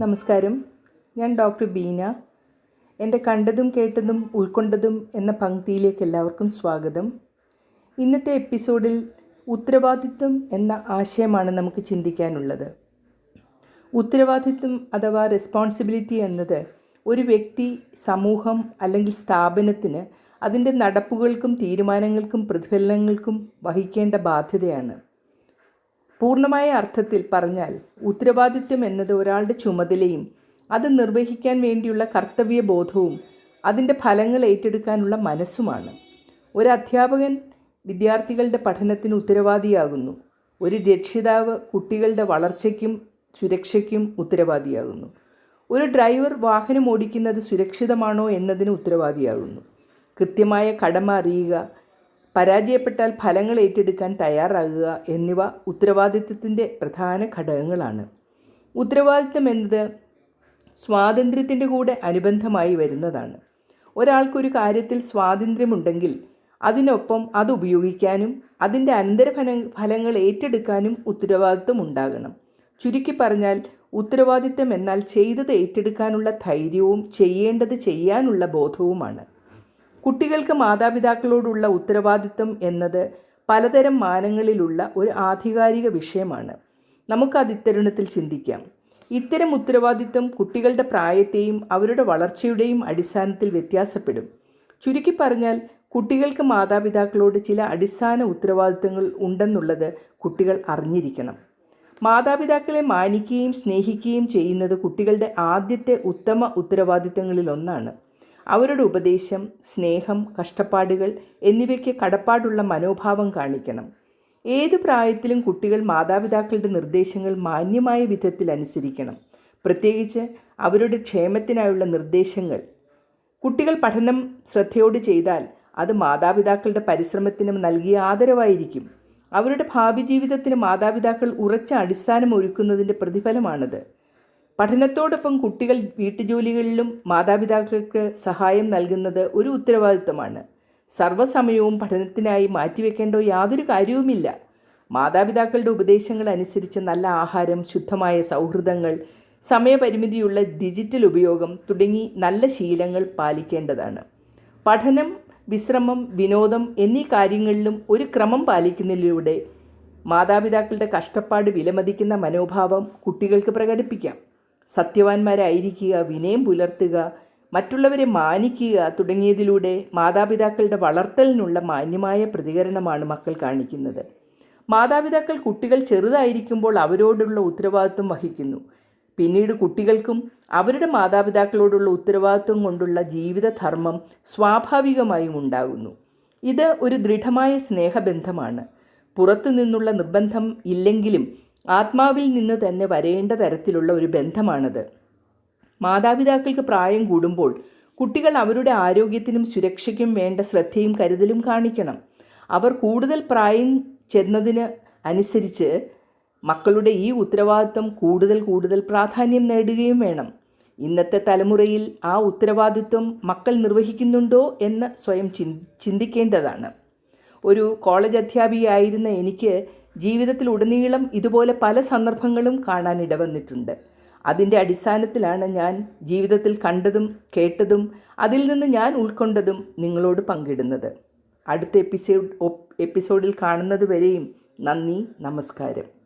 നമസ്കാരം. ഞാൻ ഡോക്ടർ ബീന. എന്റെ കണ്ടതും കേട്ടതും ഉൾക്കൊണ്ടതും എന്ന പങ്ക്തിയിലേക്ക് എല്ലാവർക്കും സ്വാഗതം. ഇന്നത്തെ എപ്പിസോഡിൽ ഉത്തരവാദിത്വം എന്ന ആശയമാണ് നമുക്ക് ചിന്തിക്കാനുള്ളത്. ഉത്തരവാദിത്വം അഥവാ റെസ്പോൺസിബിലിറ്റി എന്നത് ഒരു വ്യക്തി സമൂഹം അല്ലെങ്കിൽ സ്ഥാപനത്തിന് അതിന്റെ നടപ്പുകൾക്കും തീരുമാനങ്ങൾക്കും പ്രതിഫലനങ്ങൾക്കും വഹിക്കേണ്ട ബാധ്യതയാണ്. പൂർണമായ അർത്ഥത്തിൽ പറഞ്ഞാൽ ഉത്തരവാദിത്വം എന്നത് ഒരാളുടെ ചുമതലയും അത് നിർവഹിക്കാൻ വേണ്ടിയുള്ള കർത്തവ്യബോധവും അതിന്റെ ഫലങ്ങൾ ഏറ്റെടുക്കാനുള്ള മനസ്സുമാണ്. ഒരു അധ്യാപകൻ വിദ്യാർത്ഥികളുടെ പഠനത്തിന് ഉത്തരവാദിയാകുന്നു. ഒരു രക്ഷിതാവ് കുട്ടികളുടെ വളർച്ചയ്ക്കും സുരക്ഷയ്ക്കും ഉത്തരവാദിയാകുന്നു. ഒരു ഡ്രൈവർ വാഹനം ഓടിക്കുന്നത് സുരക്ഷിതമാണോ എന്നതിന് ഉത്തരവാദിയാകുന്നു. കൃത്യമായ കടമ അറിയുക പരാജയപ്പെട്ടാൽ ഫലങ്ങൾ ഏറ്റെടുക്കാൻ തയ്യാറാകുക എന്നിവ ഉത്തരവാദിത്വത്തിന്റെ പ്രധാന ഘടകങ്ങളാണ്. ഉത്തരവാദിത്വം എന്നത് സ്വാതന്ത്ര്യത്തിന്റെ കൂടെ അനുബന്ധമായി വരുന്നതാണ്. ഒരാൾക്കൊരു കാര്യത്തിൽ സ്വാതന്ത്ര്യമുണ്ടെങ്കിൽ അതിനൊപ്പം അത് ഉപയോഗിക്കാനും അതിന്റെ അനന്തരഫല ഫലങ്ങൾ ഏറ്റെടുക്കാനും ഉത്തരവാദിത്വം ഉണ്ടാകണം. ചുരുക്കി പറഞ്ഞാൽ ഉത്തരവാദിത്വം എന്നാൽ ചെയ്തത് ഏറ്റെടുക്കാനുള്ള ധൈര്യവും ചെയ്യേണ്ടത് ചെയ്യാനുള്ള ബോധവുമാണ്. കുട്ടികൾക്ക് മാതാപിതാക്കളോടുള്ള ഉത്തരവാദിത്വം എന്നത് പലതരം മാനങ്ങളിലുള്ള ഒരു ആധികാരിക വിഷയമാണ്. നമുക്കത് ഇത്തരുണത്തിൽ ചിന്തിക്കാം. ഇത്തരം ഉത്തരവാദിത്വം കുട്ടികളുടെ പ്രായത്തെയും അവരുടെ വളർച്ചയുടെയും അടിസ്ഥാനത്തിൽ വ്യത്യാസപ്പെടും. ചുരുക്കി പറഞ്ഞാൽ കുട്ടികൾക്ക് മാതാപിതാക്കളോട് ചില അടിസ്ഥാന ഉത്തരവാദിത്തങ്ങൾ ഉണ്ടെന്നുള്ളത് കുട്ടികൾ അറിഞ്ഞിരിക്കണം. മാതാപിതാക്കളെ മാനിക്കുകയും സ്നേഹിക്കുകയും ചെയ്യുന്നത് കുട്ടികളുടെ ആദ്യത്തെ ഉത്തമ ഉത്തരവാദിത്തങ്ങളിലൊന്നാണ് അവരുടെ ഉപദേശം സ്നേഹം കഷ്ടപ്പാടുകൾ എന്നിവയ്ക്ക് കടപ്പാടുള്ള മനോഭാവം കാണിക്കണം. ഏത് പ്രായത്തിലും കുട്ടികൾ മാതാപിതാക്കളുടെ നിർദ്ദേശങ്ങൾ മാന്യമായ വിധത്തിൽ അനുസരിക്കണം. പ്രത്യേകിച്ച് അവരുടെ ക്ഷേമത്തിനായുള്ള നിർദ്ദേശങ്ങൾ. കുട്ടികൾ പഠനം ശ്രദ്ധയോട് ചെയ്താൽ അത് മാതാപിതാക്കളുടെ പരിശ്രമത്തിന് നൽകിയ ആദരവായിരിക്കും. അവരുടെ ഭാവി ജീവിതത്തിന് മാതാപിതാക്കൾ ഉറച്ച അടിസ്ഥാനം ഒരുക്കുന്നതിന്റെ പ്രതിഫലമാണത്. പഠനത്തോടൊപ്പം കുട്ടികൾ വീട്ടുജോലികളിലും മാതാപിതാക്കൾക്ക് സഹായം നൽകുന്നത് ഒരു ഉത്തരവാദിത്തമാണ്. സർവസമയവും പഠനത്തിനായി മാറ്റിവെക്കേണ്ട യാതൊരു കാര്യവുമില്ല. മാതാപിതാക്കളുടെ ഉപദേശങ്ങൾ അനുസരിച്ച് നല്ല ആഹാരം ശുദ്ധമായ സൗഹൃദങ്ങൾ സമയപരിമിതിയുള്ള ഡിജിറ്റൽ ഉപയോഗം തുടങ്ങി നല്ല ശീലങ്ങൾ പാലിക്കേണ്ടതാണ്. പഠനം വിശ്രമം വിനോദം എന്നീ കാര്യങ്ങളിലും ഒരു ക്രമം പാലിക്കുന്നതിലൂടെ മാതാപിതാക്കളുടെ കഷ്ടപ്പാട് വിലമതിക്കുന്ന മനോഭാവം കുട്ടികൾക്ക് പ്രകടിപ്പിക്കാം. സത്യവാന്മാരായിരിക്കുക വിനയം പുലർത്തുക മറ്റുള്ളവരെ മാനിക്കുക തുടങ്ങിയതിലൂടെ മാതാപിതാക്കളുടെ വളർത്തലിനുള്ള മാന്യമായ പ്രതികരണമാണ് മക്കൾ കാണിക്കുന്നത്. മാതാപിതാക്കൾ കുട്ടികൾ ചെറുതായിരിക്കുമ്പോൾ അവരോടുള്ള ഉത്തരവാദിത്വം വഹിക്കുന്നു. പിന്നീട് കുട്ടികൾക്കും അവരുടെ മാതാപിതാക്കളോടുള്ള ഉത്തരവാദിത്വം കൊണ്ടുള്ള ജീവിതധർമ്മം സ്വാഭാവികമായും ഉണ്ടാകുന്നു. ഇത് ഒരു ദൃഢമായ സ്നേഹബന്ധമാണ്. പുറത്തു നിന്നുള്ള നിർബന്ധം ഇല്ലെങ്കിലും ആത്മാവിൽ നിന്ന് തന്നെ വരേണ്ട തരത്തിലുള്ള ഒരു ബന്ധമാണത്. മാതാപിതാക്കൾക്ക് പ്രായം കൂടുമ്പോൾ കുട്ടികൾ അവരുടെ ആരോഗ്യത്തിനും സുരക്ഷയ്ക്കും വേണ്ട ശ്രദ്ധയും കരുതലും കാണിക്കണം. അവർ കൂടുതൽ പ്രായം ചെന്നതിന് അനുസരിച്ച് മക്കളുടെ ഈ ഉത്തരവാദിത്വം കൂടുതൽ കൂടുതൽ പ്രാധാന്യം നേടുകയും വേണം. ഇന്നത്തെ തലമുറയിൽ ആ ഉത്തരവാദിത്വം മക്കൾ നിർവഹിക്കുന്നുണ്ടോ എന്ന് സ്വയം ചിന്തിക്കേണ്ടതാണ്. ഒരു കോളേജ് അധ്യാപികയായിരുന്ന എനിക്ക് ജീവിതത്തിലുടനീളം ഇതുപോലെ പല സന്ദർഭങ്ങളും കാണാൻ ഇടവന്നിട്ടുണ്ട്. അതിന്റെ അടിസ്ഥാനത്തിലാണ് ഞാൻ ജീവിതത്തിൽ കണ്ടതും കേട്ടതും അതിൽ നിന്ന് ഞാൻ ഉൾക്കൊണ്ടതും നിങ്ങളോട് പങ്കിടുന്നത്. അടുത്ത എപ്പിസോഡ് എപ്പിസോഡിൽ കാണുന്നത് വരെയും നന്ദി നമസ്കാരം.